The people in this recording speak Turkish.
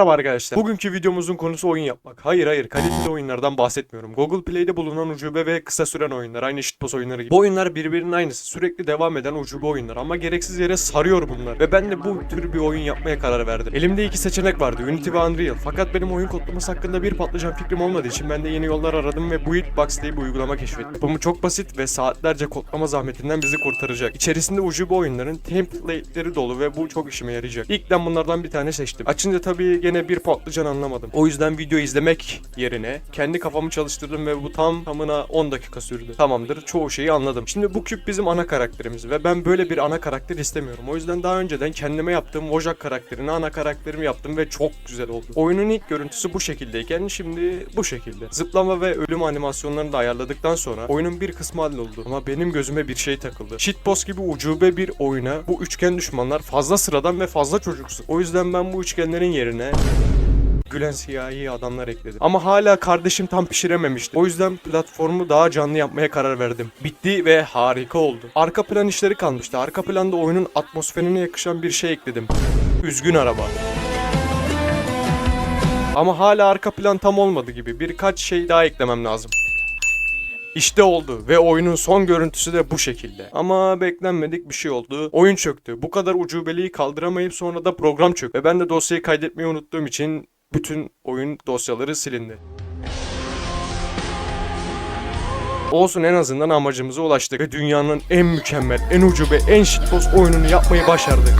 Merhaba arkadaşlar. Bugünkü videomuzun konusu oyun yapmak. Hayır hayır kaliteli oyunlardan bahsetmiyorum. Google Play'de bulunan ucube ve kısa süren oyunlar. Aynı shitpost oyunları gibi. Bu oyunlar birbirinin aynısı. Sürekli devam eden ucube oyunlar. Ama gereksiz yere sarıyor bunlar. Ve ben de bu tür bir oyun yapmaya karar verdim. Elimde iki seçenek vardı. Unity ve Unreal. Fakat benim oyun kodlaması hakkında bir patlıcan fikrim olmadığı için ben de yeni yollar aradım ve Buildbox diye bir uygulama keşfettim. Yapımı çok basit ve saatlerce kodlama zahmetinden bizi kurtaracak. İçerisinde ucube oyunların template'leri dolu ve bu çok işime yarayacak. İlkten bunlardan bir tane seçtim. Açınca tabii gene bir patlıcan anlamadım. O yüzden video izlemek yerine kendi kafamı çalıştırdım ve bu tam tamına 10 dakika sürdü. Tamamdır çoğu şeyi anladım. Şimdi bu küp bizim ana karakterimiz ve ben böyle bir ana karakter istemiyorum. O yüzden daha önceden kendime yaptığım Wojak karakterini ana karakterimi yaptım ve çok güzel oldu. Oyunun ilk görüntüsü bu şekildeyken şimdi bu şekilde. Zıplama ve ölüm animasyonlarını da ayarladıktan sonra oyunun bir kısmı halloldu. Ama benim gözüme bir şey takıldı. Shitpost gibi ucube bir oyuna bu üçgen düşmanlar fazla sıradan ve fazla çocuksu. O yüzden ben bu üçgenlerin yerine gülen siyahi adamlar ekledim. Ama hala kardeşim tam pişirememişti. O yüzden platformu daha canlı yapmaya karar verdim. Bitti ve harika oldu. Arka plan işleri kalmıştı. Arka planda oyunun atmosferine yakışan bir şey ekledim. Üzgün araba. Ama hala arka plan tam olmadı gibi. Birkaç şey daha eklemem lazım. İşte oldu ve oyunun son görüntüsü de bu şekilde. Ama beklenmedik bir şey oldu. Oyun çöktü. Bu kadar ucubeliği kaldıramayıp sonra da program çöktü. Ve ben de dosyayı kaydetmeyi unuttuğum için bütün oyun dosyaları silindi. Olsun en azından amacımıza ulaştık ve dünyanın en mükemmel, en ucube, en shitpost oyununu yapmayı başardık.